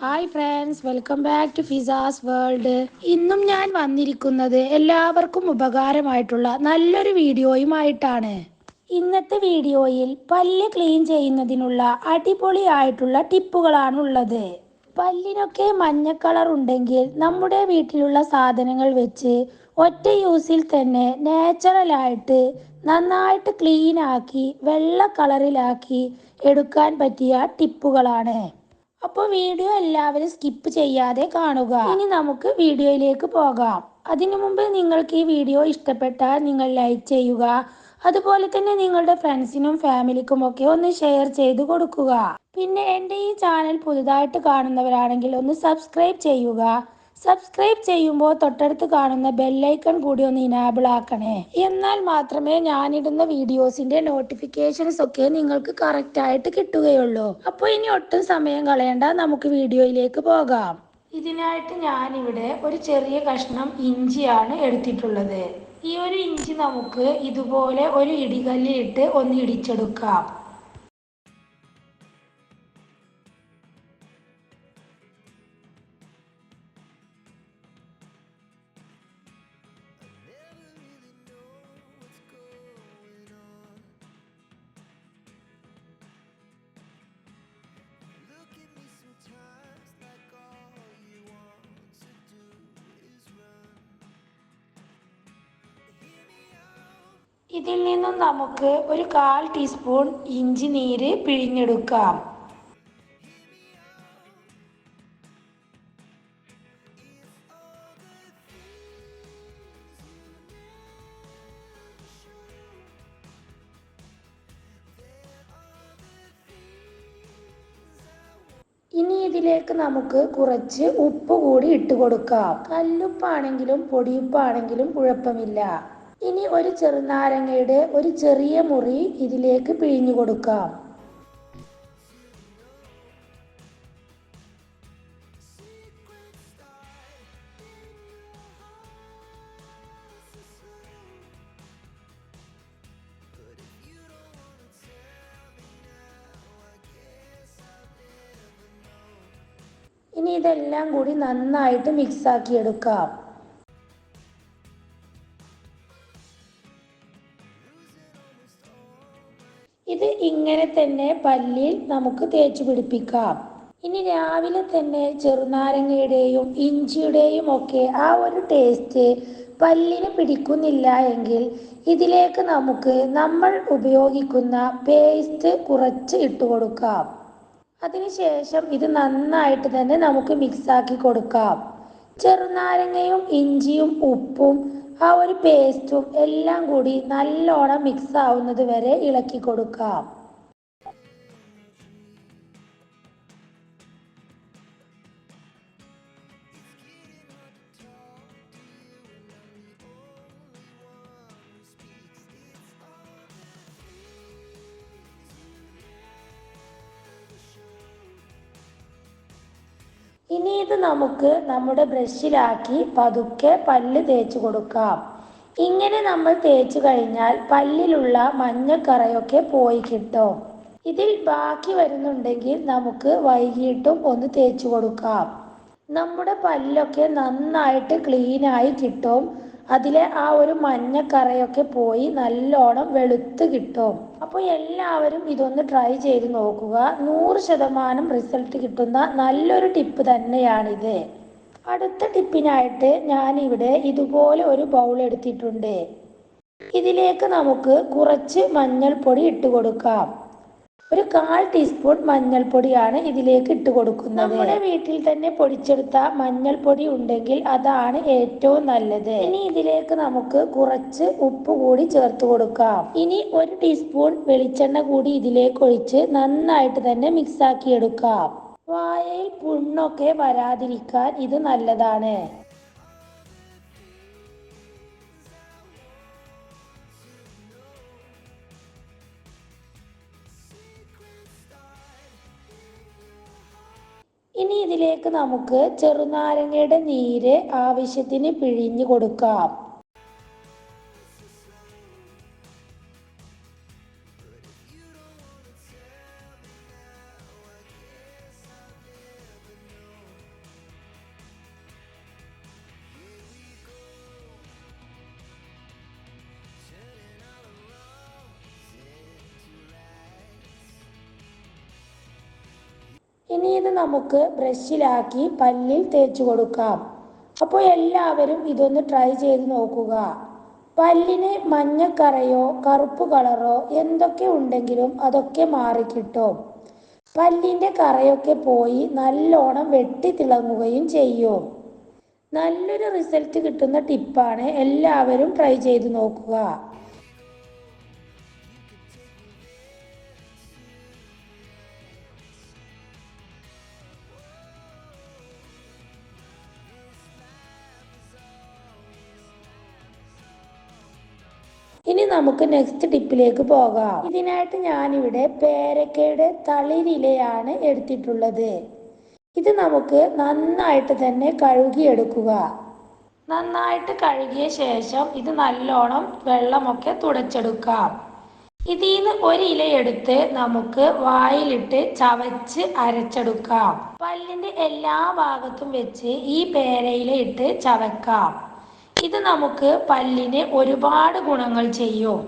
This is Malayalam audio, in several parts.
Hi friends welcome back to Fiza's world ഇന്നും ഞാൻ വന്നിരിക്കുന്നത് എല്ലാവർക്കും ഉപകാരമായിട്ടുള്ള നല്ലൊരു വീഡിയോയുമായിട്ടാണ്. ഇന്നത്തെ വീഡിയോയിൽ പല്ല് ക്ലീൻ ചെയ്യുന്നതിനുള്ള അടിപൊളിയായിട്ടുള്ള ടിപ്പുകളാണ് ഉള്ളത് പല്ലിനൊക്കെ മഞ്ഞ കളർ ഉണ്ടെങ്കിൽ നമ്മുടെ വീട്ടിലുള്ള സാധനങ്ങൾ വെച്ച് ഒറ്റ യൂസിൽ തന്നെ നാച്ചുറലായിട്ട് നന്നായിട്ട് ക്ലീനാക്കി വെള്ള കളറിലാക്കി എടുക്കാൻ പറ്റിയ ടിപ്പുകളാണ്. അപ്പോൾ വീഡിയോ എല്ലാവരും സ്കിപ്പ് ചെയ്യാതെ കാണുക. ഇനി നമുക്ക് വീഡിയോയിലേക്ക് പോകാം. അതിനു മുമ്പ് നിങ്ങൾക്ക് ഈ വീഡിയോ ഇഷ്ടപ്പെട്ടാൽ നിങ്ങൾ ലൈക്ക് ചെയ്യുക. അതുപോലെ തന്നെ നിങ്ങളുടെ ഫ്രണ്ട്സിനും ഫാമിലിക്കും ഒക്കെ ഒന്ന് ഷെയർ ചെയ്ത് കൊടുക്കുക. പിന്നെ എന്റെ ഈ ചാനൽ പുതുതായിട്ട് കാണുന്നവരാണെങ്കിൽ ഒന്ന് സബ്സ്ക്രൈബ് ചെയ്യുക. സബ്സ്ക്രൈബ് ചെയ്യുമ്പോൾ തൊട്ടടുത്ത് കാണുന്ന ബെല്ലൈക്കൺ കൂടി ഒന്ന് ഇനാബിൾ ആക്കണേ. എന്നാൽ മാത്രമേ ഞാനിടുന്ന വീഡിയോസിന്റെ നോട്ടിഫിക്കേഷൻസ് ഒക്കെ നിങ്ങൾക്ക് കറക്റ്റ് ആയിട്ട് കിട്ടുകയുള്ളൂ. അപ്പോൾ ഇനി ഒട്ടും സമയം കളയണ്ട നമുക്ക് വീഡിയോയിലേക്ക് പോകാം. ഇതിനായിട്ട് ഞാനിവിടെ ഒരു ചെറിയ കഷ്ണം ഇഞ്ചിയാണ് എടുത്തിട്ടുള്ളത്. ഈ ഒരു ഇഞ്ചി നമുക്ക് ഇതുപോലെ ഒരു ഇടികല്ലിലിട്ട് ഒന്ന് ഇടിച്ചെടുക്കാം. ഇതിൽ നിന്നും നമുക്ക് ഒരു കാൽ ടീസ്പൂൺ ഇഞ്ചി നീര് പിഴിഞ്ഞെടുക്കാം. ഇനി ഇതിലേക്ക് നമുക്ക് കുറച്ച് ഉപ്പ് കൂടി ഇട്ട് കൊടുക്കാം. കല്ലുപ്പാണെങ്കിലും പൊടിയുപ്പാണെങ്കിലും കുഴപ്പമില്ല. ഇനി ഒരു ചെറുനാരങ്ങയുടെ ഒരു ചെറിയ മുറി ഇതിലേക്ക് പിഴിഞ്ഞു കൊടുക്കാം. ഇനി ഇതെല്ലാം കൂടി നന്നായിട്ട് മിക്സാക്കി എടുക്കാം ഇങ്ങനെ തന്നെ പല്ലിൽ നമുക്ക് തേച്ച് പിടിപ്പിക്കാം. ഇനി രാവിലെ തന്നെ ചെറുനാരങ്ങയുടെയും ഇഞ്ചിയുടെയും ഒക്കെ ആ ഒരു ടേസ്റ്റ് പല്ലിന് പിടിക്കുന്നില്ല എങ്കിൽ ഇതിലേക്ക് നമുക്ക് നമ്മൾ ഉപയോഗിക്കുന്ന പേസ്റ്റ് കുറച്ച് ഇട്ട് കൊടുക്കാം. അതിനുശേഷം ഇത് നന്നായിട്ട് തന്നെ നമുക്ക് മിക്സാക്കി കൊടുക്കാം. ചെറുനാരങ്ങയും ഇഞ്ചിയും ഉപ്പും ആ ഒരു പേസ്റ്റും എല്ലാം കൂടി നല്ലോണം മിക്സ് ആവുന്നത് വരെ ഇളക്കി കൊടുക്കാം. ഇനി ഇത് നമുക്ക് നമ്മുടെ ബ്രഷിലാക്കി പതുക്കെ പല്ല് തേച്ച് കൊടുക്കാം. ഇങ്ങനെ നമ്മൾ തേച്ചു കഴിഞ്ഞാൽ പല്ലിലുള്ള മഞ്ഞക്കറയൊക്കെ പോയി കിട്ടും. ഇതിൽ ബാക്കി വരുന്നുണ്ടെങ്കിൽ നമുക്ക് വൈകിട്ടും ഒന്ന് തേച്ചു കൊടുക്കാം. നമ്മുടെ പല്ലൊക്കെ നന്നായിട്ട് ക്ലീനായി കിട്ടും. അതിലെ ആ ഒരു മഞ്ഞക്കറയൊക്കെ പോയി നല്ലോണം വെളുത്ത് കിട്ടും. അപ്പോൾ എല്ലാവരും ഇതൊന്ന് ട്രൈ ചെയ്ത് നോക്കുക. നൂറ് ശതമാനം റിസൾട്ട് കിട്ടുന്ന നല്ലൊരു ടിപ്പ് തന്നെയാണിത്. അടുത്ത ടിപ്പിനായിട്ട് ഞാനിവിടെ ഇതുപോലെ ഒരു ബൗൾ എടുത്തിട്ടുണ്ട്. ഇതിലേക്ക് നമുക്ക് കുറച്ച് മഞ്ഞൾപ്പൊടി ഇട്ട് കൊടുക്കാം. ഒരു കാൽ ടീസ്പൂൺ മഞ്ഞൾപ്പൊടിയാണ് ഇതിലേക്ക് ഇട്ട് കൊടുക്കുന്നത്. നമ്മുടെ വീട്ടിൽ തന്നെ പൊടിച്ചെടുത്ത മഞ്ഞൾപ്പൊടി ഉണ്ടെങ്കിൽ അതാണ് ഏറ്റവും നല്ലത്. ഇനി ഇതിലേക്ക് നമുക്ക് കുറച്ച് ഉപ്പ് കൂടി ചേർത്ത് കൊടുക്കാം. ഇനി ഒരു ടീസ്പൂൺ വെളിച്ചെണ്ണ കൂടി ഇതിലേക്ക് ഒഴിച്ച് നന്നായിട്ട് തന്നെ മിക്സ് ആക്കി എടുക്കാം. വായയിൽ പുണ്ണൊക്കെ വരാതിരിക്കാൻ ഇത് നല്ലതാണ്. ഇതിലേക്ക് നമുക്ക് ചെറുനാരങ്ങയുടെ നീര് ആവശ്യത്തിന് പിഴിഞ്ഞു കൊടുക്കാം. ഇനി ഇത് നമുക്ക് ബ്രഷിലാക്കി പല്ലിൽ തേച്ചു കൊടുക്കാം. അപ്പോൾ എല്ലാവരും ഇതൊന്ന് ട്രൈ ചെയ്ത് നോക്കുക. പല്ലിന് മഞ്ഞക്കറയോ കറുപ്പ് കളറോ എന്തൊക്കെ ഉണ്ടെങ്കിലും അതൊക്കെ മാറിക്കിട്ടും പല്ലിന്റെ കറയൊക്കെ പോയി നല്ലോണം വെട്ടി തിളങ്ങുകയും ചെയ്യും. നല്ലൊരു റിസൾട്ട് കിട്ടുന്ന ടിപ്പാണ് എല്ലാവരും ട്രൈ ചെയ്ത് നോക്കുക. ഇനി നമുക്ക് നെക്സ്റ്റ് ടിപ്പിലേക്ക് പോകാം. ഇതിനായിട്ട് ഞാനിവിടെ പേരക്കയുടെ തളിരിലയാണ് എടുത്തിട്ടുള്ളത്. ഇത് നമുക്ക് നന്നായിട്ട് തന്നെ കഴുകിയെടുക്കുക. നന്നായിട്ട് കഴുകിയ ശേഷം ഇത് നല്ലോണം വെള്ളമൊക്കെ തുടച്ചെടുക്കാം. ഇതിൽ നിന്ന് ഒരു ഇല എടുത്ത് നമുക്ക് വായിലിട്ട് ചവച്ച് അരച്ചെടുക്കാം. പല്ലിന്റെ എല്ലാ ഭാഗത്തും വെച്ച് ഈ പേരയില ഇട്ട് ഇത് നമുക്ക് പല്ലിന് ഒരുപാട് ഗുണങ്ങൾ ചെയ്യും.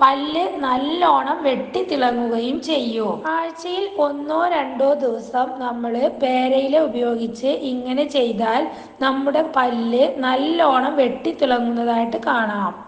പല്ല് നല്ലോണം വെട്ടി തിളങ്ങുകയും ചെയ്യും. ആഴ്ചയിൽ ഒന്നോ രണ്ടോ ദിവസം നമ്മൾ പേരയില ഉപയോഗിച്ച് ഇങ്ങനെ ചെയ്താൽ നമ്മുടെ പല്ല് നല്ലോണം വെട്ടി തിളങ്ങുന്നതായിട്ട് കാണാം.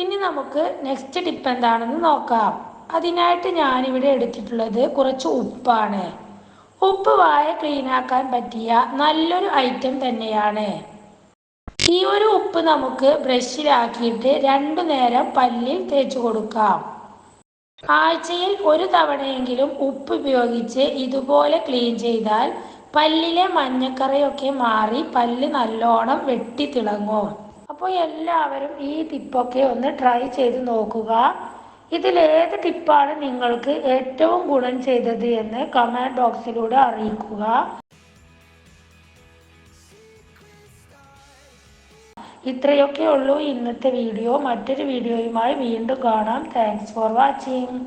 ഇനി നമുക്ക് നെക്സ്റ്റ് ടിപ്പ് എന്താണെന്ന് നോക്കാം. അതിനായിട്ട് ഞാനിവിടെ എടുത്തിട്ടുള്ളത് കുറച്ച് ഉപ്പാണ്. ഉപ്പ് വായ ക്ലീനാക്കാൻ പറ്റിയ നല്ലൊരു ഐറ്റം തന്നെയാണ്. ഈ ഒരു ഉപ്പ് നമുക്ക് ബ്രഷിലാക്കിയിട്ട് രണ്ടു നേരം പല്ലിൽ തേച്ചു കൊടുക്കാം. ആഴ്ചയിൽ ഒരു തവണയെങ്കിലും ഉപ്പ് ഉപയോഗിച്ച് ഇതുപോലെ ക്ലീൻ ചെയ്താൽ പല്ലിലെ മഞ്ഞക്കറയൊക്കെ മാറി പല്ല് നല്ലോണം വെട്ടി തിളങ്ങും. അപ്പോൾ എല്ലാവരും ഈ ടിപ്പൊക്കെ ഒന്ന് ട്രൈ ചെയ്ത് നോക്കുക. ഇതിലേത് ടിപ്പാണ് നിങ്ങൾക്ക് ഏറ്റവും ഗുണം ചെയ്തത് എന്ന് കമന്റ് ബോക്സിലൂടെ അറിയിക്കുക. ഇത്രയൊക്കെ ഉള്ളൂ ഇന്നത്തെ വീഡിയോ മറ്റൊരു വീഡിയോയുമായി വീണ്ടും കാണാം. Thanks for watching